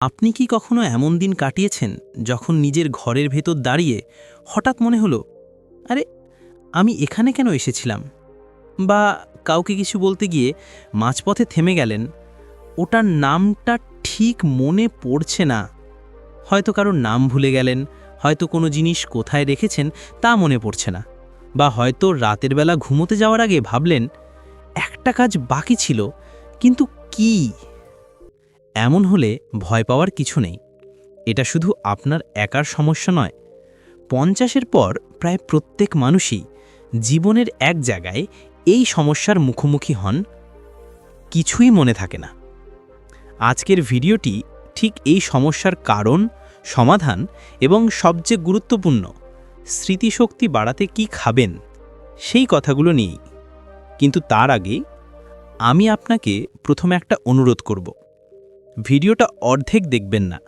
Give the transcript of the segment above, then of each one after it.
আপনি কি কখনো এমন দিন কাটিয়েছেন যখন নিজের ঘরের ভেতর দাঁড়িয়ে হঠাৎ মনে হলো, আরে, আমি এখানে কেন এসেছিলাম? বা কাউকে কিছু বলতে গিয়ে মাঝপথে থেমে গেলেন, ওটার নামটা ঠিক মনে পড়ছে না। হয়তো কারোর নাম ভুলে গেলেন, হয়তো কোনো জিনিস কোথায় রেখেছেন তা মনে পড়ছে না। বা হয়তো রাতের বেলা ঘুমোতে যাওয়ার আগে ভাবলেন, একটা কাজ বাকি ছিল, কিন্তু কী? এমন হলে ভয় পাওয়ার কিছু নেই। এটা শুধু আপনার একার সমস্যা নয়। পঞ্চাশের পর প্রায় প্রত্যেক মানুষই জীবনের এক জায়গায় এই সমস্যার মুখোমুখি হন। কিছুই মনে থাকে না। আজকের ভিডিওটি ঠিক এই সমস্যার কারণ, সমাধান এবং সবচেয়ে গুরুত্বপূর্ণ, স্মৃতিশক্তি বাড়াতে কি খাবেন, সেই কথাগুলো নিয়েই। কিন্তু তার আগে আমি আপনাকে প্রথমে একটা অনুরোধ করব। ভিডিওটা অর্ধেক দেখবেন না।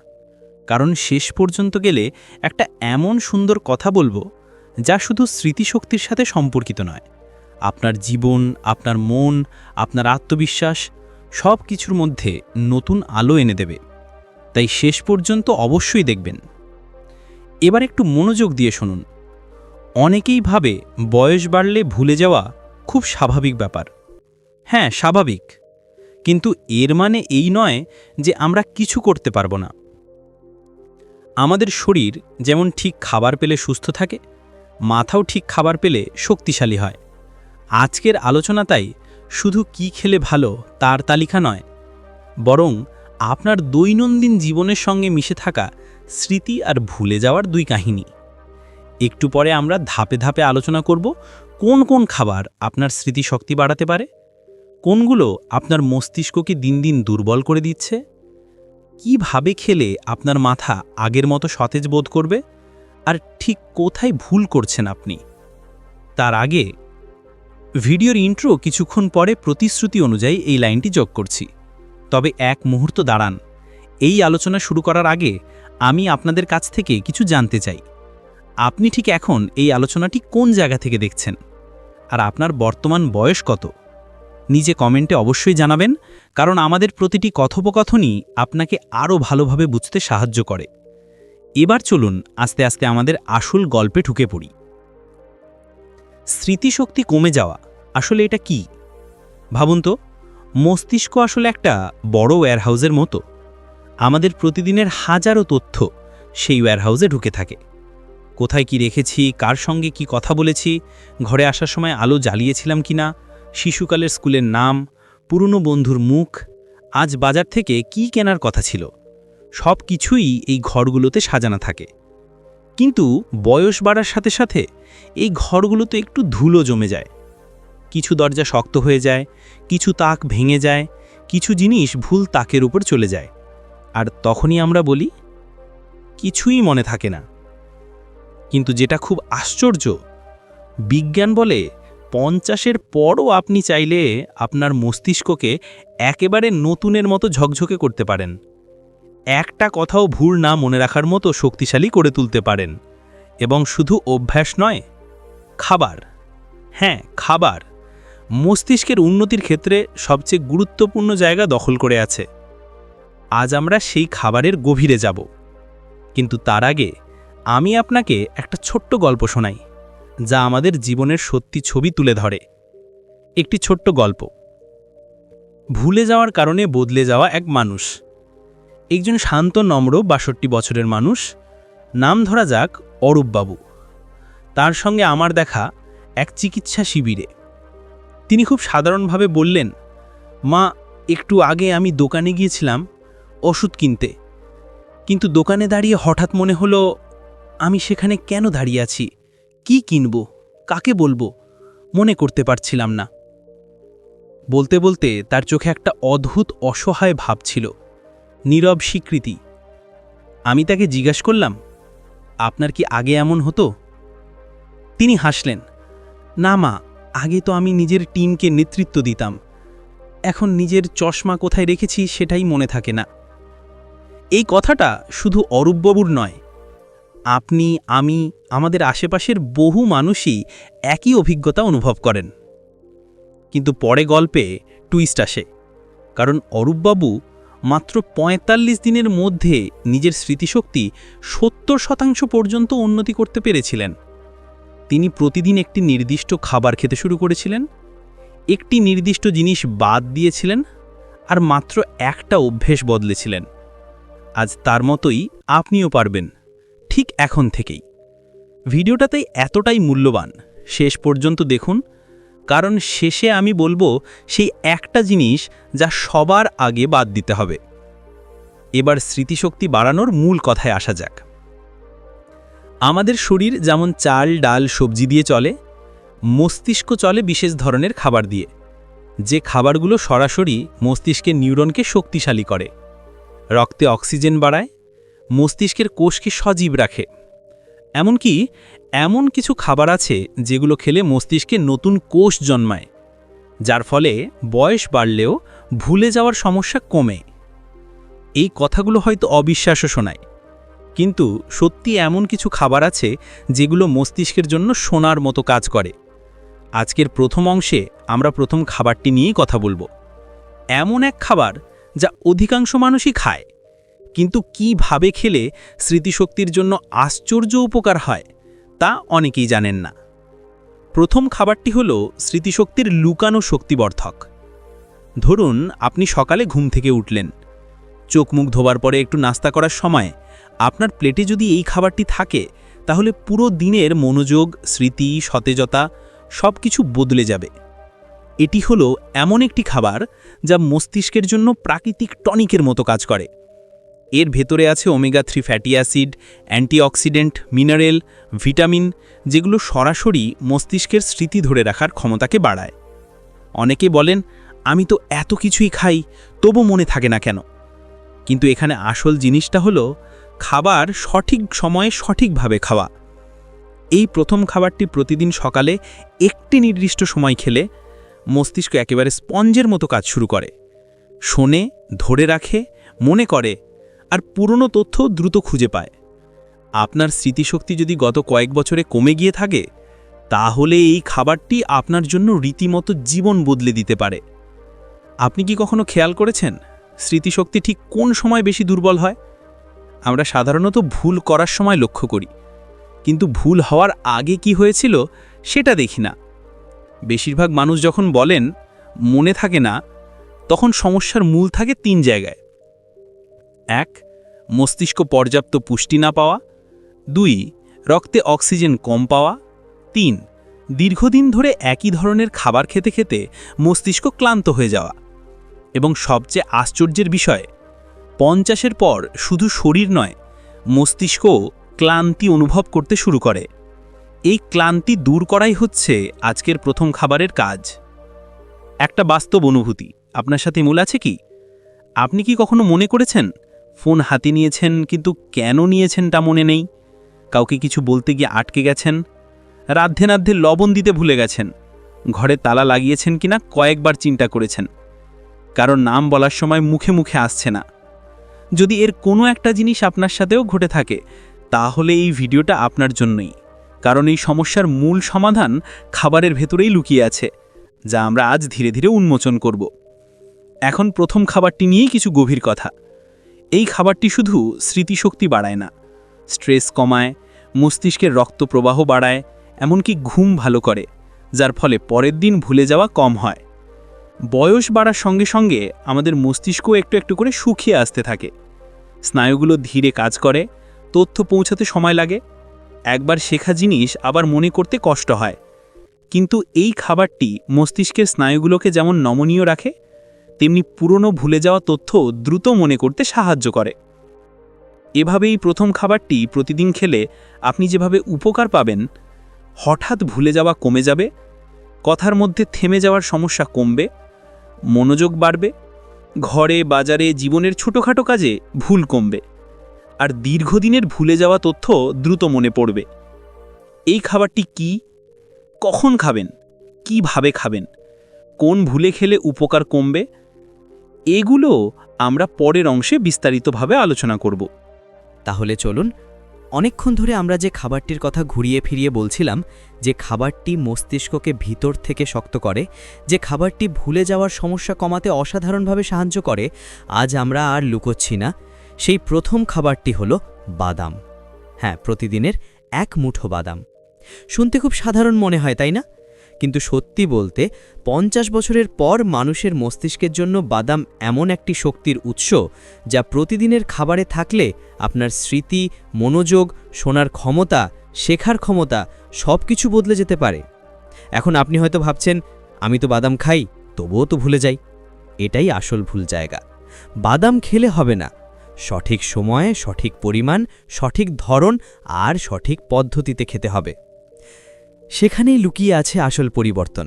কারণ শেষ পর্যন্ত গেলে একটা এমন সুন্দর কথা বলব, যা শুধু স্মৃতিশক্তির সাথে সম্পর্কিত নয়। আপনার জীবন, আপনার মন, আপনার আত্মবিশ্বাস সব কিছুর মধ্যে নতুন আলো এনে দেবে। তাই শেষ পর্যন্ত অবশ্যই দেখবেন। এবার একটু মনোযোগ দিয়ে শুনুন। অনেকেই ভাবে বয়স বাড়লে ভুলে যাওয়া খুব স্বাভাবিক ব্যাপার। হ্যাঁ স্বাভাবিক। কিন্তু এর মানে এই নয় যে আমরা কিছু করতে পারব না। আমাদের শরীর যেমন ঠিক খাবার পেলে সুস্থ থাকে, মাথাও ঠিক খাবার পেলে শক্তিশালী হয়। আজকের আলোচনা তাই, শুধু কি খেলে ভালো তার তালিকা নয়, বরং আপনার দৈনন্দিন জীবনের সঙ্গে মিশে থাকা স্মৃতি আর ভুলে যাওয়ার দুই কাহিনী। একটু পরে আমরা ধাপে ধাপে আলোচনা করব কোন কোন খাবার আপনার স্মৃতিশক্তি বাড়াতে পারে কোনগুলো আপনার মস্তিষ্ককে দিন দিন দুর্বল করে দিচ্ছে? কীভাবে খেলে আপনার মাথা আগের মতো সতেজ বোধ করবে? আর ঠিক কোথায় ভুল করছেন আপনি? তার আগে, ভিডিওর ইন্ট্রো কিছুক্ষণ পরে প্রতিশ্রুতি অনুযায়ী এই লাইনটি যোগ করছি। তবে এক মুহূর্ত দাঁড়ান। এই আলোচনা শুরু করার আগে আমি আপনাদের কাছ থেকে কিছু জানতে চাই। আপনি ঠিক এখন এই আলোচনাটি কোন জায়গা থেকে দেখছেন? আর আপনার বর্তমান বয়স কত? নিজে কমেন্টে অবশ্যই জানাবেন, কারণ আমাদের প্রতিটি কথোপকথনই আপনাকে আরও ভালোভাবে বুঝতে সাহায্য করে। এবার চলুন আস্তে আস্তে আমাদের আসল গল্পে ঢুকে পড়ি। স্মৃতিশক্তি কমে যাওয়া আসলে এটা কি? ভাবুন তো, মস্তিষ্ক আসলে একটা বড় ওয়্যারহাউসের মতো। আমাদের প্রতিদিনের হাজারো তথ্য সেই ওয়্যারহাউসে ঢুকে থাকে। কোথায় কি রেখেছি, কার সঙ্গে কি কথা বলেছি, ঘরে আসার সময় আলো জ্বালিয়েছিলাম কিনা শিশুকালের স্কুলের নাম, পুরনো বন্ধুর মুখ, আজ বাজার থেকে কি কেনার কথা ছিল? সব কিছুই এই ঘরগুলোতে সাজানো থাকে। কিন্তু বয়স বাড়ার সাথে সাথে এই ঘরগুলোতে একটু ধুলো জমে যায়। কিছু দরজা শক্ত হয়ে যায়, কিছু তাক ভেঙে যায়, কিছু জিনিস ভুল তাকের উপর চলে যায়। আর তখনই আমরা বলি, কিছুই মনে থাকে না। কিন্তু যেটা খুব আশ্চর্য, বিজ্ঞান বলে পঞ্চাশের পরও আপনি চাইলে আপনার মস্তিষ্ককে একেবারে নতুনের মতো ঝকঝকে করতে পারেন। একটা কথাও ভুল না মনে রাখার মতো শক্তিশালী করে তুলতে পারেন। এবং শুধু অভ্যাস নয়, খাবার। হ্যাঁ খাবার। মস্তিষ্কের উন্নতির ক্ষেত্রে সবচেয়ে গুরুত্বপূর্ণ জায়গা দখল করে আছে। আজ আমরা সেই খাবারের গভীরে যাব। কিন্তু তার আগে আমি আপনাকে একটা ছোট্ট গল্প শোনাই। যা আমাদের জীবনের সত্যি ছবি তুলে ধরে। একটি ছোট্ট গল্প। ভুলে যাওয়ার কারণে বদলে যাওয়া এক মানুষ। একজন শান্ত, নম্র, বাষট্টি বছরের মানুষ। নাম ধরা যাক অরূপবাবু। তার সঙ্গে আমার দেখা এক চিকিৎসা শিবিরে। তিনি খুব সাধারণভাবে বললেন, মা, একটু আগে আমি দোকানে গিয়েছিলাম ওষুধ কিনতে। কিন্তু দোকানে দাঁড়িয়ে হঠাৎ মনে হলো, আমি সেখানে কেন দাঁড়িয়ে আছি? কি কিনব? কাকে বলব? মনে করতে পারছিলাম না। বলতে বলতে তার চোখে একটা অদ্ভুত অসহায় ভাব ছিল। নীরব স্বীকৃতি। আমি তাকে জিজ্ঞাস করলাম, আপনার কি আগে এমন হতো? তিনি হাসলেন, না মা, আগে তো আমি নিজের টিমকে নেতৃত্ব দিতাম। এখন নিজের চশমা কোথায় রেখেছি সেটাই মনে থাকে না। এই কথাটা শুধু অরূপবাবুর নয় আপনি, আমি, আমাদের আশেপাশের বহু মানুষই একই অভিজ্ঞতা অনুভব করেন। কিন্তু পরে গল্পে টুইস্ট আসে, কারণ অরূপবাবু মাত্র ৪৫ দিনের মধ্যে নিজের স্মৃতিশক্তি সত্তর শতাংশ পর্যন্ত উন্নতি করতে পেরেছিলেন। তিনি প্রতিদিন একটি নির্দিষ্ট খাবার খেতে শুরু করেছিলেন, একটি নির্দিষ্ট জিনিস বাদ দিয়েছিলেন, আর মাত্র একটা অভ্যেস বদলেছিলেন। আজ তার মতোই আপনিও পারবেন। ঠিক এখন থেকেই। ভিডিওটাতে এতটাই মূল্যবান, শেষ পর্যন্ত দেখুন, কারণ শেষে আমি বলব সেই একটা জিনিস যা সবার আগে বাদ দিতে হবে। এবার স্মৃতিশক্তি বাড়ানোর মূল কথায় আসা যাক। আমাদের শরীর যেমন চাল, ডাল, সবজি দিয়ে চলে, মস্তিষ্ক চলে বিশেষ ধরনের খাবার দিয়ে। যে খাবারগুলো সরাসরি মস্তিষ্কের নিউরনকে শক্তিশালী করে। রক্তে অক্সিজেন বাড়ায় মস্তিষ্কের কোষকে সজীব রাখে। এমনকি এমন কিছু খাবার আছে যেগুলো খেলে মস্তিষ্কে নতুন কোষ জন্মায়, যার ফলে বয়স বাড়লেও ভুলে যাওয়ার সমস্যা কমে। এই কথাগুলো হয়তো অবিশ্বাস্য শোনায়, কিন্তু সত্যি এমন কিছু খাবার আছে যেগুলো মস্তিষ্কের জন্য সোনার মতো কাজ করে। আজকের প্রথম অংশে আমরা প্রথম খাবারটি নিয়েই কথা বলব। এমন এক খাবার যা অধিকাংশ মানুষই খায়। কিন্তু কীভাবে খেলে স্মৃতিশক্তির জন্য আশ্চর্য উপকার হয়, তা অনেকেই জানেন না। প্রথম খাবারটি হল স্মৃতিশক্তির লুকানো শক্তিবর্ধক। ধরুন, আপনি সকালে ঘুম থেকে উঠলেন। চোখ মুখ ধোবার পরে একটু নাস্তা করার সময় আপনার প্লেটে যদি এই খাবারটি থাকে, তাহলে পুরো দিনের মনোযোগ, স্মৃতি, সতেজতা সব কিছু বদলে যাবে। এটি হলো এমন একটি খাবার যা মস্তিষ্কের জন্য প্রাকৃতিক টনিকের মতো কাজ করে। এর ভেতরে আছে omega three fatty acid antioxidant mineral vitamin যেগুলো সরাসরি মস্তিষ্কের স্মৃতি ধরে রাখার ক্ষমতাকে বাড়ায়। অনেকে বলেন, আমি তো এত কিছুই খাই, তবু মনে থাকে না কেন? কিন্তু এখানে আসল জিনিসটা হলো, খাবার সঠিক সময়ে সঠিকভাবে খাওয়া। এই প্রথম খাবারটি প্রতিদিন সকালে একটি নির্দিষ্ট সময় খেলে মস্তিষ্ক একেবারে স্পঞ্জের মতো কাজ শুরু করে। শোনে, ধরে রাখে, মনে করে আর পুরনো তথ্য দ্রুত খুঁজে পায়। আপনার স্মৃতিশক্তি যদি গত কয়েক বছরে কমে গিয়ে থাকে, তাহলে এই খাবারটি আপনার জন্য রীতিমতো জীবন বদলে দিতে পারে। আপনি কি কখনো খেয়াল করেছেন স্মৃতিশক্তি ঠিক কোন সময় বেশি দুর্বল হয়? আমরা সাধারণত ভুল করার সময় লক্ষ্য করি, কিন্তু ভুল হওয়ার আগে কি হয়েছিল সেটা দেখি না। বেশিরভাগ মানুষ যখন বলেন, মনে থাকে না, তখন সমস্যার মূল থাকে তিন জায়গায়। এক, মস্তিষ্ক পর্যাপ্ত পুষ্টি না পাওয়া। দুই, রক্তে অক্সিজেন কম পাওয়া। তিন, দীর্ঘদিন ধরে একই ধরনের খাবার খেতে খেতে মস্তিষ্ক ক্লান্ত হয়ে যাওয়া। এবং সবচেয়ে আশ্চর্যের বিষয়, পঞ্চাশের পর শুধু শরীর নয়, মস্তিষ্কও ক্লান্তি অনুভব করতে শুরু করে। এই ক্লান্তি দূর করাই হচ্ছে আজকের প্রথম খাবারের কাজ। একটা বাস্তব অনুভূতি, আপনার সাথে মূল আছে কি? আপনি কি কখনো মনে করেছেন ফোন হাতে নিয়েছেন, কিন্তু কেন নিয়েছেন তা মনে নেই। কাউকে কিছু বলতে গিয়ে আটকে গেছেন। রাধ্যে নাধ্যে লবণ দিতে ভুলে গেছেন। ঘরে তালা লাগিয়েছেন কিনা কয়েকবার চিন্তা করেছেন। কারণ নাম বলার সময় মুখে মুখে আসছে না। যদি এর কোনো একটা জিনিস আপনার সাথেও ঘটে থাকে, তাহলে এই ভিডিওটা আপনার জন্যই। কারণ এই সমস্যার মূল সমাধান খাবারের ভেতরেই লুকিয়ে আছে, যা আমরা আজ ধীরে ধীরে উন্মোচন করব। এখন প্রথম খাবারটি নিয়েই কিছু গভীর কথা। এই খাবারটি শুধু স্মৃতিশক্তি বাড়ায় না, স্ট্রেস কমায়, মস্তিষ্কের রক্ত প্রবাহ বাড়ায়, এমনকি ঘুম ভালো করে, যার ফলে পরের দিন ভুলে যাওয়া কম হয়। বয়স বাড়ার সঙ্গে সঙ্গে আমাদের মস্তিষ্কও একটু একটু করে শুকিয়ে আসতে থাকে। স্নায়ুগুলো ধীরে কাজ করে, তথ্য পৌঁছাতে সময় লাগে। একবার শেখা জিনিস আবার মনে করতে কষ্ট হয়। কিন্তু এই খাবারটি মস্তিষ্কের স্নায়ুগুলোকে যেমন নমনীয় রাখে তেমনি পুরনো ভুলে যাওয়া তথ্য দ্রুত মনে করতে সাহায্য করে। এভাবেই প্রথম খাবারটি প্রতিদিন খেলে আপনি যেভাবে উপকার পাবেন, হঠাৎ ভুলে যাওয়া কমে যাবে, কথার মধ্যে থেমে যাওয়ার সমস্যা কমবে, মনোযোগ বাড়বে, ঘরে, বাজারে, জীবনের ছোটোখাটো কাজে ভুল কমবে, আর দীর্ঘদিনের ভুলে যাওয়া তথ্য দ্রুত মনে পড়বে। এই খাবারটি কি? কখন খাবেন? কীভাবে খাবেন? কোন ভুলে খেলে উপকার কমবে? এগুলো আমরা পরের অংশে বিস্তারিতভাবে আলোচনা করব। তাহলে চলুন, অনেকক্ষণ ধরে আমরা যে খাবারটির কথা ঘুরিয়ে ফিরিয়ে বলছিলাম, যে খাবারটি মস্তিষ্ককে ভিতর থেকে শক্ত করে, যে খাবারটি ভুলে যাওয়ার সমস্যা কমাতে অসাধারণভাবে সাহায্য করে, আজ আমরা আর লুকোচ্ছি না। সেই প্রথম খাবারটি হলো বাদাম। হ্যাঁ প্রতিদিনের এক মুঠো বাদাম। শুনতে খুব সাধারণ মনে হয়, তাই না? কিন্তু সত্যি বলতে, পঞ্চাশ বছরের পর মানুষের মস্তিষ্কের জন্য বাদাম এমন একটি শক্তির উৎস যা প্রতিদিনের খাবারে থাকলে আপনার স্মৃতি, মনোযোগ, শোনার ক্ষমতা, শেখার ক্ষমতা সব কিছু বদলে যেতে পারে। এখন আপনি হয়তো ভাবছেন, আমি তো বাদাম খাই, তবুও তো ভুলে যাই। এটাই আসল ভুল জায়গা। বাদাম খেলে হবে না। সঠিক সময়ে সঠিক পরিমাণ, সঠিক ধরন আর সঠিক পদ্ধতিতে খেতে হবে। সেখানেই লুকিয়ে আছে আসল পরিবর্তন।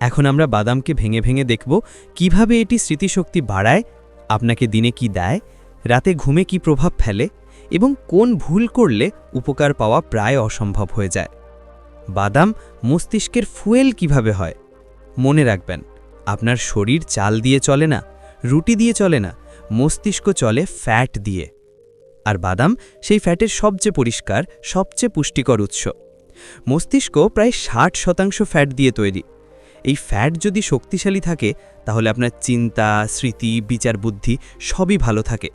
এখন আমরা বাদামকে ভেঙে ভেঙে দেখব কীভাবে এটি স্মৃতিশক্তি বাড়ায়, আপনাকে দিনে কি দেয়, রাতে ঘুমে কি প্রভাব ফেলে, এবং কোন ভুল করলে উপকার পাওয়া প্রায় অসম্ভব হয়ে যায়। বাদাম মস্তিষ্কের ফুয়েল কীভাবে হয়, মনে রাখবেন, আপনার শরীর চাল দিয়ে চলে না, রুটি দিয়ে চলে না, মস্তিষ্ক চলে ফ্যাট দিয়ে। আর বাদাম সেই ফ্যাটের সবচেয়ে পরিষ্কার, সবচেয়ে পুষ্টিকর উৎস। মস্তিষ্ক প্রায় ষাট শতাংশ ফ্যাট দিয়ে তৈরি। এই ফ্যাট যদি শক্তিশালী থাকে, তাহলে আপনার চিন্তা, স্মৃতি, বিচার বুদ্ধি সবই ভালো থাকে।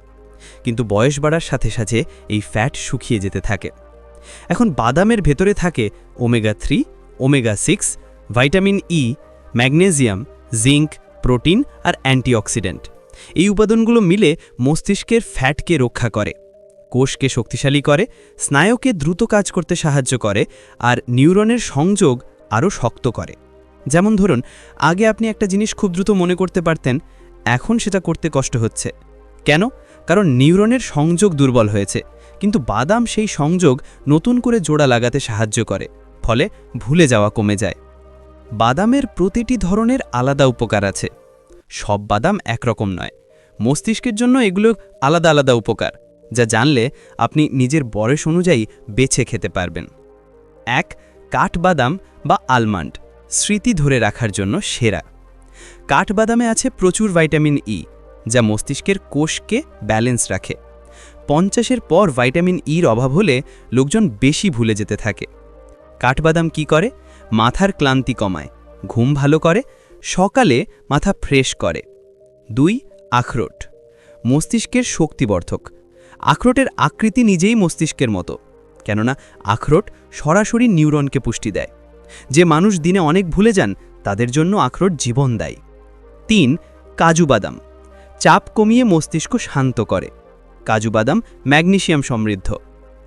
কিন্তু বয়স বাড়ার সাথে সাথে এই ফ্যাট শুকিয়ে যেতে থাকে। এখন বাদামের ভেতরে থাকে omega three omega six vitamin E magnesium zinc protein আর অ্যান্টিঅক্সিডেন্ট এই উপাদানগুলো মিলে মস্তিষ্কের ফ্যাটকে রক্ষা করে। কোষকে শক্তিশালী করে, স্নায়ুকে দ্রুত কাজ করতে সাহায্য করে, আর নিউরনের সংযোগ আরও শক্ত করে। যেমন ধরুন, আগে আপনি একটা জিনিস খুব দ্রুত মনে করতে পারতেন, এখন সেটা করতে কষ্ট হচ্ছে। কেন? কারণ নিউরনের সংযোগ দুর্বল হয়েছে, কিন্তু বাদাম সেই সংযোগ নতুন করে জোড়া লাগাতে সাহায্য করে, ফলে ভুলে যাওয়া কমে যায়। বাদামের প্রতিটি ধরনের আলাদা উপকার আছে। সব বাদাম একরকম নয়। মস্তিষ্কের জন্য এগুলো আলাদা আলাদা উপকার। যা জানলে আপনি নিজের বয়স অনুযায়ী বেছে খেতে পারবেন। এক, কাঠবাদাম বা আলমন্ড, স্মৃতি ধরে রাখার জন্য সেরা। কাঠবাদামে আছে প্রচুর ভাইটামিন ই যা মস্তিষ্কের কোষকে ব্যালেন্স রাখে। পঞ্চাশের পর ভাইটামিন ইর অভাব হলে লোকজন বেশি ভুলে যেতে থাকে। কাঠবাদাম কি করে? মাথার ক্লান্তি কমায়, ঘুম ভালো করে, সকালে মাথা ফ্রেশ করে। দুই, আখরোট, মস্তিষ্কের শক্তিবর্ধক আখরোটের আকৃতি নিজেই মস্তিষ্কের মতো, কেননা আখরোট সরাসরি নিউরনকে পুষ্টি দেয়। যে মানুষ দিনে অনেক ভুলে যান, তাদের জন্য আখরোট জীবন দেয়। তিন, কাজু বাদাম। চাপ কমিয়ে মস্তিষ্ক শান্ত করে। কাজু বাদাম ম্যাগনেশিয়াম সমৃদ্ধ।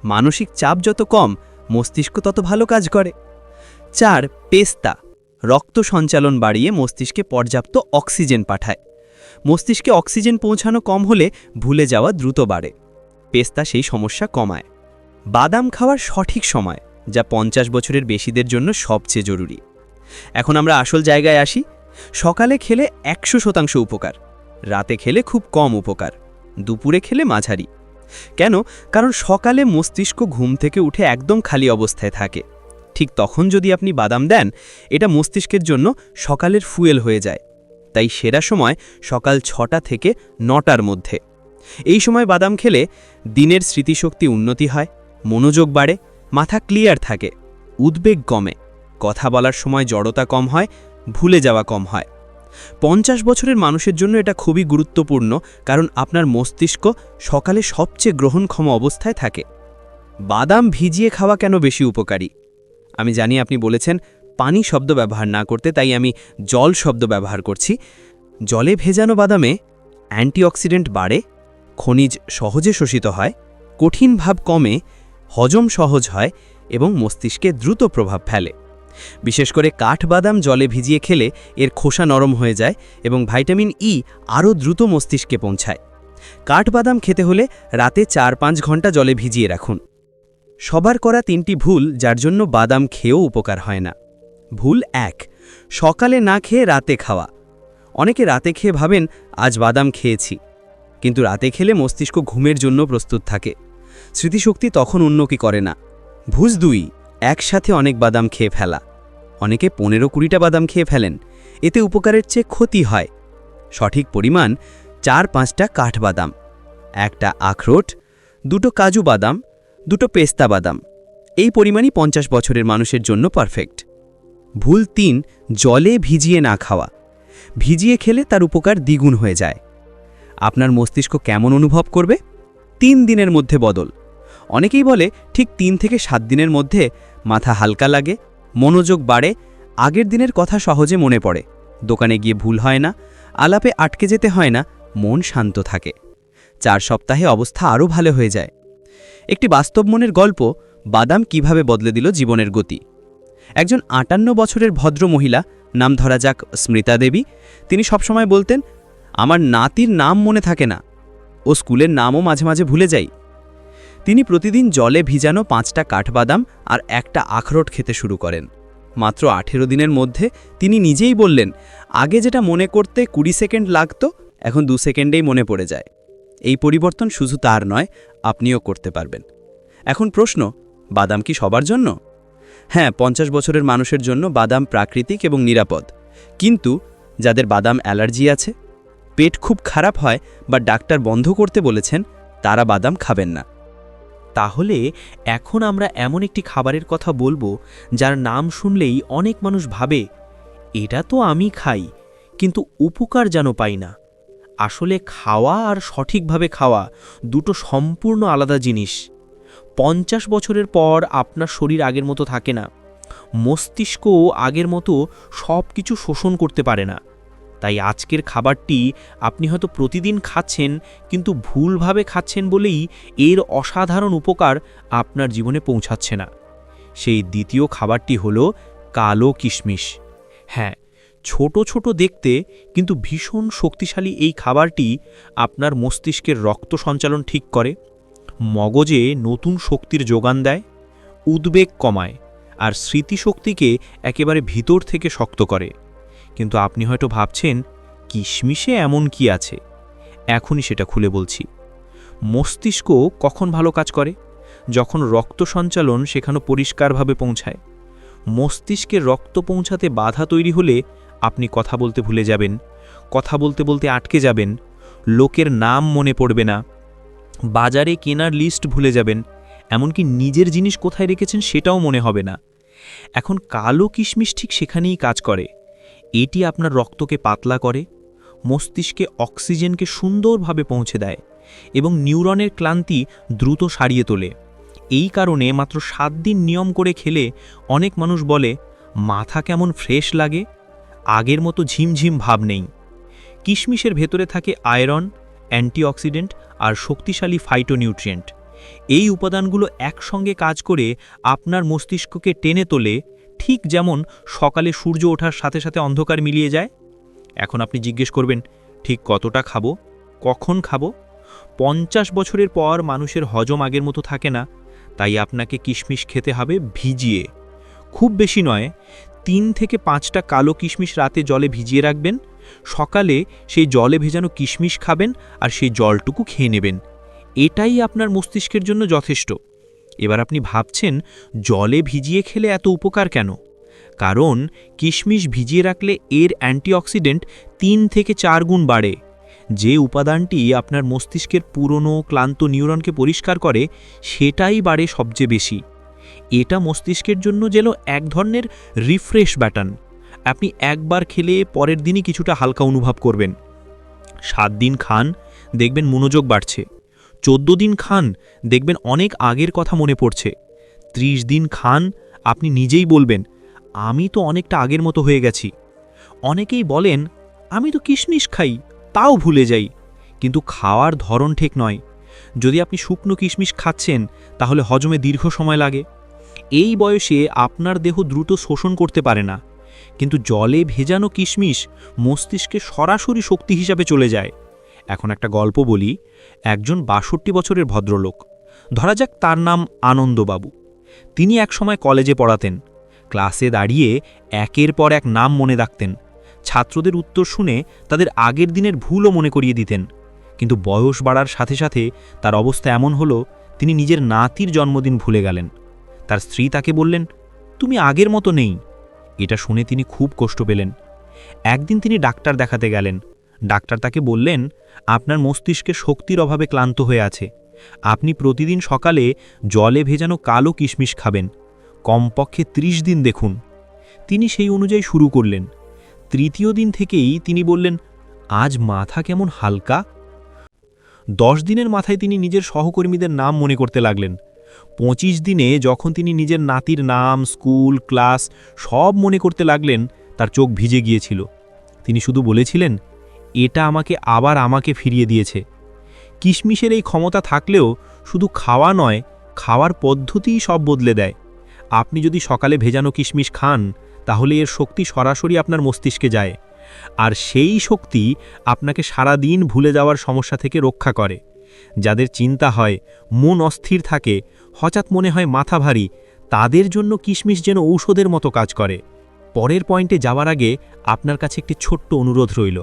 মানসিক চাপ যত কম, মস্তিষ্ক তত ভালো কাজ করে। চার, পেস্তা। রক্ত সঞ্চালন বাড়িয়ে মস্তিষ্কে পর্যাপ্ত অক্সিজেন পাঠায়। মস্তিষ্কে অক্সিজেন পৌঁছানো কম হলে ভুলে যাওয়া দ্রুত বাড়ে। পেস্তা সেই সমস্যা কমায়। বাদাম খাওয়ার সঠিক সময়, যা পঞ্চাশ বছরের বেশিদের জন্য সবচেয়ে জরুরি। এখন আমরা আসল জায়গায় আসি। সকালে খেলে একশো শতাংশ উপকার, রাতে খেলে খুব কম উপকার, দুপুরে খেলে মাঝারি। কেন? কারণ সকালে মস্তিষ্ক ঘুম থেকে উঠে একদম খালি অবস্থায় থাকে। ঠিক তখন যদি আপনি বাদাম দেন, এটা মস্তিষ্কের জন্য সকালের ফুয়েল হয়ে যায়। তাই সেরা সময় সকাল ছটা থেকে নটার মধ্যে। এই সময় বাদাম খেলে দিনের স্মৃতিশক্তি উন্নতি হয়, মনোযোগ বাড়ে, মাথা ক্লিয়ার থাকে, উদ্বেগ কমে, কথা বলার সময় জড়তা কম হয়, ভুলে যাওয়া কম হয়। পঞ্চাশ বছরের মানুষের জন্য এটা খুবই গুরুত্বপূর্ণ কারণ আপনার মস্তিষ্ক সকালে সবচেয়ে গ্রহণক্ষম অবস্থায় থাকে। বাদাম ভিজিয়ে খাওয়া কেন বেশি উপকারী? আমি জানি আপনি বলেছেন, পানি শব্দ ব্যবহার না করতে, তাই আমি জল শব্দ ব্যবহার করছি। জলে ভেজানো বাদামে অ্যান্টিঅক্সিডেন্ট বাড়ে খনিজ সহজে শোষিত হয়, কঠিন ভাব কমে, হজম সহজ হয় এবং মস্তিষ্কে দ্রুত প্রভাব ফেলে। বিশেষ করে কাঠবাদাম জলে ভিজিয়ে খেলে এর খোসা নরম হয়ে যায় এবং ভাইটামিন ই আরও দ্রুত মস্তিষ্কে পৌঁছায়। কাঠবাদাম খেতে হলে রাতে চার পাঁচ ঘণ্টা জলে ভিজিয়ে রাখুন। সবার করা তিনটি ভুল যার জন্য বাদাম খেয়েও উপকার হয় না। ভুল এক, সকালে না খেয়ে রাতে খাওয়া। অনেকে রাতে খেয়ে ভাবেন, আজ বাদাম খেয়েছি। কিন্তু রাতে খেলে মস্তিষ্ক ঘুমের জন্য প্রস্তুত থাকে। স্মৃতিশক্তি তখন উন্নতি করে না। ভুজ দুই, একসাথে অনেক বাদাম খেয়ে ফেলা। অনেকে পনেরো কুড়িটা বাদাম খেয়ে ফেলেন। এতে উপকারের চেয়ে ক্ষতি হয়। সঠিক পরিমাণ চার পাঁচটা কাঠবাদাম একটা আখরোট, দুটো কাজু বাদাম, দুটো পেস্তা বাদাম। এই পরিমাণই পঞ্চাশ বছরের মানুষের জন্য পারফেক্ট। ভুল তিন, জলে ভিজিয়ে না খাওয়া। ভিজিয়ে খেলে তার উপকার দ্বিগুণ হয়ে যায়। আপনার মস্তিষ্ক কেমন অনুভব করবে? তিন দিনের মধ্যে বদল। অনেকেই বলে, ঠিক তিন থেকে সাত দিনের মধ্যে মাথা হালকা লাগে, মনোযোগ বাড়ে, আগের দিনের কথা সহজে মনে পড়ে। দোকানে গিয়ে ভুল হয় না, আলাপে আটকে যেতে হয় না, মন শান্ত থাকে। চার সপ্তাহে অবস্থা আরও ভালো হয়ে যায়। একটি বাস্তব মনের গল্প, বাদাম কীভাবে বদলে দিল জীবনের গতি? একজন আটান্ন বছরের ভদ্র মহিলা নাম ধরা যাক স্মৃতা দেবী, তিনি সবসময় বলতেন আমার নাতির নাম মনে থাকে না। ও স্কুলের নামও মাঝে মাঝে ভুলে যাই। তিনি প্রতিদিন জলে ভিজানো পাঁচটা কাঠবাদাম আর একটা আখরোট খেতে শুরু করেন। মাত্র আঠেরো দিনের মধ্যে তিনি নিজেই বললেন, আগে যেটা মনে করতে কুড়ি সেকেন্ড লাগতো, এখন দু সেকেন্ডেই মনে পড়ে যায়। এই পরিবর্তন শুধু তার নয়, আপনিও করতে পারবেন। এখন প্রশ্ন, বাদাম কি সবার জন্য? হ্যাঁ পঞ্চাশ বছরের মানুষের জন্য বাদাম প্রাকৃতিক এবং নিরাপদ। কিন্তু যাদের বাদাম অ্যালার্জি আছে পেট খুব খারাপ হয় বা ডাক্তার বন্ধ করতে বলেছেন, তারা বাদাম খাবেন না। তাহলে এখন আমরা এমন একটি খাবারের কথা বলব, যার নাম শুনলেই অনেক মানুষ ভাবে, এটা তো আমি খাই, কিন্তু উপকার যেন পাই না। আসলে খাওয়া আর সঠিকভাবে খাওয়া দুটো সম্পূর্ণ আলাদা জিনিস। পঞ্চাশ বছরের পর আপনার শরীর আগের মতো থাকে না। মস্তিষ্কও আগের মতো সব কিছু শোষণ করতে পারে না। তাই আজকের খাবারটি আপনি হয়তো প্রতিদিন খাচ্ছেন, কিন্তু ভুলভাবে খাচ্ছেন বলেই এর অসাধারণ উপকার আপনার জীবনে পৌঁছাচ্ছে না। সেই দ্বিতীয় খাবারটি হল কালো কিশমিশ। হ্যাঁ ছোট ছোট দেখতে কিন্তু ভীষণ শক্তিশালী এই খাবারটি আপনার মস্তিষ্কের রক্ত সঞ্চালন ঠিক করে, মগজে নতুন শক্তির যোগান দেয়, উদ্বেগ কমায় আর স্মৃতিশক্তিকে একেবারে ভিতর থেকে শক্ত করে। কিন্তু আপনি হয়তো ভাবছেন, কিশমিশে এমন কি আছে? এখনই সেটা খুলে বলছি। মস্তিষ্ক কখন ভালো কাজ করে? যখন রক্ত সঞ্চালন সেখানে পরিষ্কারভাবে পৌঁছায়। মস্তিষ্কে রক্ত পৌঁছাতে বাধা তৈরি হলে আপনি কথা বলতে ভুলে যাবেন, কথা বলতে বলতে আটকে যাবেন, লোকের নাম মনে পড়বে না, বাজারে কেনার লিস্ট ভুলে যাবেন, এমনকি নিজের জিনিস কোথায় রেখেছেন সেটাও মনে হবে না। এখন কালো কিশমিশ ঠিক সেখানেই কাজ করে। এটি আপনার রক্তকে পাতলা করে, মস্তিষ্কে অক্সিজেনকে সুন্দরভাবে পৌঁছে দেয় এবং নিউরনের ক্লান্তি দ্রুত সারিয়ে তোলে। এই কারণে মাত্র সাত দিন নিয়ম করে খেলে অনেক মানুষ বলে, মাথা কেমন ফ্রেশ লাগে, আগের মতো ঝিমঝিম ভাব নেই। কিশমিশের ভেতরে থাকে আয়রন, অ্যান্টিঅক্সিডেন্ট আর শক্তিশালী ফাইটোনিউট্রিয়েন্ট। এই উপাদানগুলো একসঙ্গে কাজ করে আপনার মস্তিষ্ককে টেনে তোলে ঠিক যেমন সকালে সূর্য ওঠার সাথে সাথে অন্ধকার মিলিয়ে যায়? এখন আপনি জিজ্ঞেস করবেন, ঠিক কতটা খাব? কখন খাব? পঞ্চাশ বছরের পর মানুষের হজম আগের মতো থাকে না, তাই আপনাকে কিশমিশ খেতে হবে ভিজিয়ে। খুব বেশি নয়, তিন থেকে পাঁচটা কালো কিশমিশ রাতে জলে ভিজিয়ে রাখবেন, সকালে সেই জলে ভেজানো কিশমিশ খাবেন আর সেই জলটুকু খেয়ে নেবেন। এটাই আপনার মস্তিষ্কের জন্য যথেষ্ট। এবার আপনি ভাবছেন, জলে ভিজিয়ে খেলে এত উপকার কেন? কারণ কিশমিশ ভিজিয়ে রাখলে এর অ্যান্টিঅক্সিডেন্ট তিন থেকে চার গুণ বাড়ে। যে উপাদানটি আপনার মস্তিষ্কের পুরনো, ক্লান্ত নিউরনকে পরিষ্কার করে, সেটাই বাড়ে সবচেয়ে বেশি। এটা মস্তিষ্কের জন্য যেন এক ধরনের রিফ্রেশ ব্যাটান আপনি একবার খেলে পরের দিনই কিছুটা হালকা অনুভব করবেন। সাত দিন খান, দেখবেন মনোযোগ বাড়ছে। চোদ্দ দিন খান, দেখবেন অনেক আগের কথা মনে পড়ছে। ত্রিশ দিন খান, আপনি নিজেই বলবেন, আমি তো অনেকটা আগের মতো হয়ে গেছি। অনেকেই বলেন, আমি তো কিশমিশ খাই, তাও ভুলে যাই। কিন্তু খাওয়ার ধরন ঠিক নয়। যদি আপনি শুকনো কিশমিশ খাচ্ছেন, তাহলে হজমে দীর্ঘ সময় লাগে। এই বয়সে আপনার দেহ দ্রুত শোষণ করতে পারে না। কিন্তু জলে ভেজানো কিশমিশ মস্তিষ্কে সরাসরি শক্তি হিসাবে চলে যায়। এখন একটা গল্প বলি। একজন বাষট্টি বছরের ভদ্রলোক। ধরা যাক তার নাম আনন্দবাবু। তিনি একসময় কলেজে পড়াতেন। ক্লাসে দাঁড়িয়ে একের পর এক নাম মনে রাখতেন। ছাত্রদের উত্তর শুনে তাদের আগের দিনের ভুলও মনে করিয়ে দিতেন। কিন্তু বয়স বাড়ার সাথে সাথে তার অবস্থা এমন হলো, তিনি নিজের নাতির জন্মদিন ভুলে গেলেন। তার স্ত্রী তাকে বললেন, তুমি আগের মতো নেই। এটা শুনে তিনি খুব কষ্ট পেলেন। একদিন তিনি ডাক্তার দেখাতে গেলেন। ডাক্তার তাকে বললেন, আপনার মস্তিষ্কে শক্তির অভাবে ক্লান্ত হয়ে আছে। আপনি প্রতিদিন সকালে জলে ভেজানো কালো কিশমিশ খাবেন। কমপক্ষে ৩০ দিন দেখুন। তিনি সেই অনুযায়ী শুরু করলেন। তৃতীয় দিন থেকেই তিনি বললেন, আজ মাথা কেমন হালকা? দশ দিনের মাথায় তিনি নিজের সহকর্মীদের নাম মনে করতে লাগলেন। পঁচিশ দিনে যখন তিনি নিজের নাতির নাম, স্কুল, ক্লাস সব মনে করতে লাগলেন, তার চোখ ভিজে গিয়েছিল। তিনি শুধু বলেছিলেন এটা আমাকে আবার আমাকে ফিরিয়ে দিয়েছে। কিশমিশের এই ক্ষমতা থাকলেও শুধু খাওয়া নয়, খাওয়ার পদ্ধতিই সব বদলে দেয়। আপনি যদি সকালে ভেজানো কিশমিশ খান, তাহলে এর শক্তি সরাসরি আপনার মস্তিষ্কে যায়। আর সেই শক্তি আপনাকে সারা দিন ভুলে যাওয়ার সমস্যা থেকে রক্ষা করে। যাদের চিন্তা হয়, মন অস্থির থাকে, হঠাৎ মনে হয় মাথা ভারী, তাদের জন্য কিশমিশ যেন ঔষধের মতো কাজ করে। পরের পয়েন্টে যাওয়ার আগে আপনার কাছে একটি ছোট্ট অনুরোধ রইল।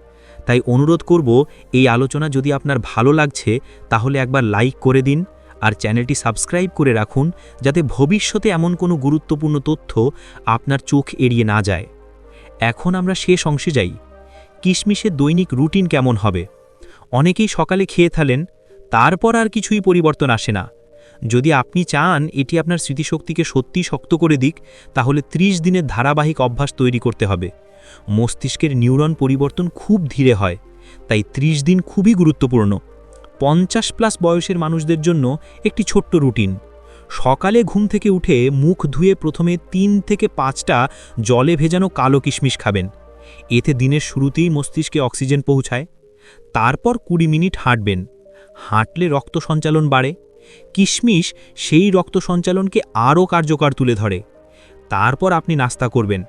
তাই অনুরোধ করব, এই আলোচনা যদি আপনার ভালো লাগছে, তাহলে একবার লাইক করে দিন আর চ্যানেলটি সাবস্ক্রাইব করে রাখুন, যাতে ভবিষ্যতে এমন কোনো গুরুত্বপূর্ণ তথ্য আপনার চোখ এড়িয়ে না যায়। এখন আমরা শেষ অংশে যাই। কিশমিশের দৈনিক রুটিন কেমন হবে? অনেকেই সকালে খেয়ে থালেন, তারপর আর কিছুই পরিবর্তন আসে না। যদি আপনি চান এটি আপনার স্মৃতিশক্তিকে সত্যি শক্ত করে দিক, তাহলে ৩০ দিনের ধারাবাহিক অভ্যাস তৈরি করতে হবে। মস্তিষ্কের নিউরন পরিবর্তন খুব ধীরে হয়, তাই ৩০ দিন খুবই গুরুত্বপূর্ণ। পঞ্চাশ প্লাস বয়সের মানুষদের জন্য একটি ছোট্ট রুটিন। সকালে ঘুম থেকে উঠে মুখ ধুয়ে প্রথমে তিন থেকে পাঁচটা জলে ভেজানো কালো কিশমিশ খাবেন। এতে দিনের শুরুতেই মস্তিষ্কে অক্সিজেন পৌঁছায়। তারপর কুড়ি মিনিট হাঁটবেন। হাঁটলে রক্ত সঞ্চালন বাড়ে। কিশমিশ সেই রক্ত সঞ্চালনকে আরও কার্যকর তুলে ধরে। তারপর আপনি নাস্তা করবেন।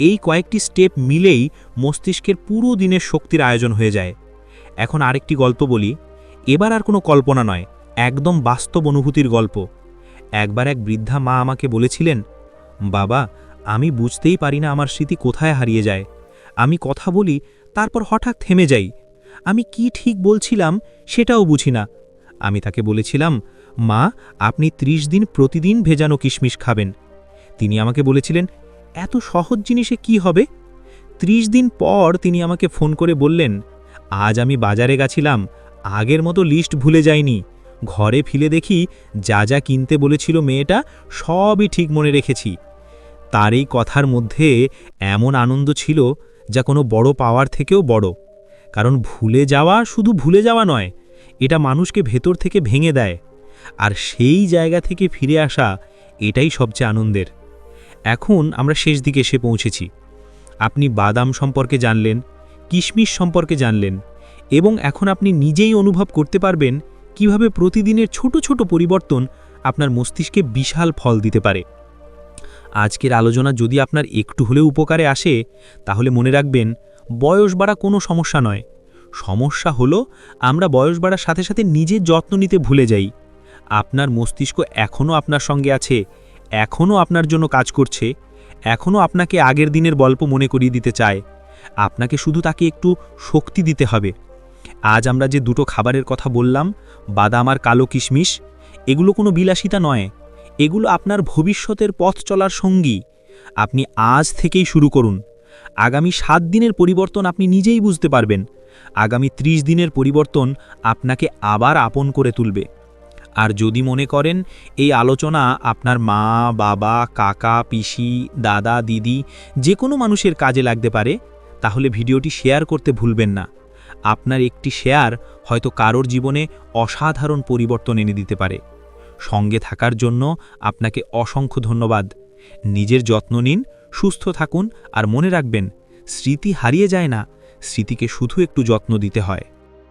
এই কয়েকটি স্টেপ মিলেই মস্তিষ্কের পুরো দিনের শক্তির আয়োজন হয়ে যায়। এখন আরেকটি গল্প বলি। এবার আর কোনো কল্পনা নয়, একদম বাস্তব অনুভূতির গল্প। একবার এক বৃদ্ধা মা আমাকে বলেছিলেন, বাবা, আমি বুঝতেই পারি না আমার স্মৃতি কোথায় হারিয়ে যায়। আমি কথা বলি, তারপর হঠাৎ থেমে যাই। আমি কি ঠিক বলছিলাম সেটাও বুঝি না। আমি তাকে বলেছিলাম, মা, আপনি ৩০ দিন প্রতিদিন ভেজানো কিশমিশ খাবেন। তিনি আমাকে বলেছিলেন এত সহজ জিনিসে কি হবে? ৩০ দিন পর তিনি আমাকে ফোন করে বললেন, আজ আমি বাজারে গেছিলাম, আগের মতো লিস্ট ভুলে যাইনি। ঘরে ফিরে দেখি যা যা কিনতে বলেছিল মেয়েটা সবই ঠিক মনে রেখেছি। তার এই কথার মধ্যে এমন আনন্দ ছিল যা কোনো বড় পাওয়ার থেকেও বড়। কারণ ভুলে যাওয়া শুধু ভুলে যাওয়া নয়, এটা মানুষকে ভেতর থেকে ভেঙে দেয়। আর সেই জায়গা থেকে ফিরে আসা এটাই সবচেয়ে আনন্দের। এখন আমরা শেষ দিকে এসে পৌঁছেছি। আপনি বাদাম সম্পর্কে জানলেন, কিশমিশ সম্পর্কে জানলেন এবং এখন আপনি নিজেই অনুভব করতে পারবেন কীভাবে প্রতিদিনের ছোট ছোট পরিবর্তন আপনার মস্তিষ্কে বিশাল ফল দিতে পারে। আজকের আলোচনা যদি আপনার একটু হলেও উপকারে আসে, তাহলে মনে রাখবেন, বয়স বাড়া কোনো সমস্যা নয়। সমস্যা হলো, আমরা বয়স বাড়ার সাথে সাথে নিজের যত্ন নিতে ভুলে যাই। আপনার মস্তিষ্ক এখনও আপনার সঙ্গে আছে। এখনও আপনার জন্য কাজ করছে, এখনও আপনাকে আগের দিনের গল্প মনে করিয়ে দিতে চায়। আপনাকে শুধু তাকে একটু শক্তি দিতে হবে। আজ আমরা যে দুটো খাবারের কথা বললাম, বাদাম আর কালো কিশমিশ, এগুলো কোনো বিলাসিতা নয়। এগুলো আপনার ভবিষ্যতের পথ চলার সঙ্গী। আপনি আজ থেকেই শুরু করুন। আগামী সাত দিনের পরিবর্তন আপনি নিজেই বুঝতে পারবেন। আগামী ৩০ দিনের পরিবর্তন আপনাকে আবার আপন করে তুলবে। আর যদি মনে করেন, এই আলোচনা আপনার মা, বাবা, কাকা, পিসি, দাদা, দিদি, যে কোনো মানুষের কাজে লাগতে পারে, তাহলে ভিডিওটি শেয়ার করতে ভুলবেন না। আপনার একটি শেয়ার হয়তো কারোর জীবনে অসাধারণ পরিবর্তন এনে দিতে পারে। সঙ্গে থাকার জন্য আপনাকে অসংখ্য ধন্যবাদ। নিজের যত্ন নিন, সুস্থ থাকুন আর মনে রাখবেন, স্মৃতি হারিয়ে যায় না, স্মৃতিকে শুধু একটু যত্ন দিতে হয়।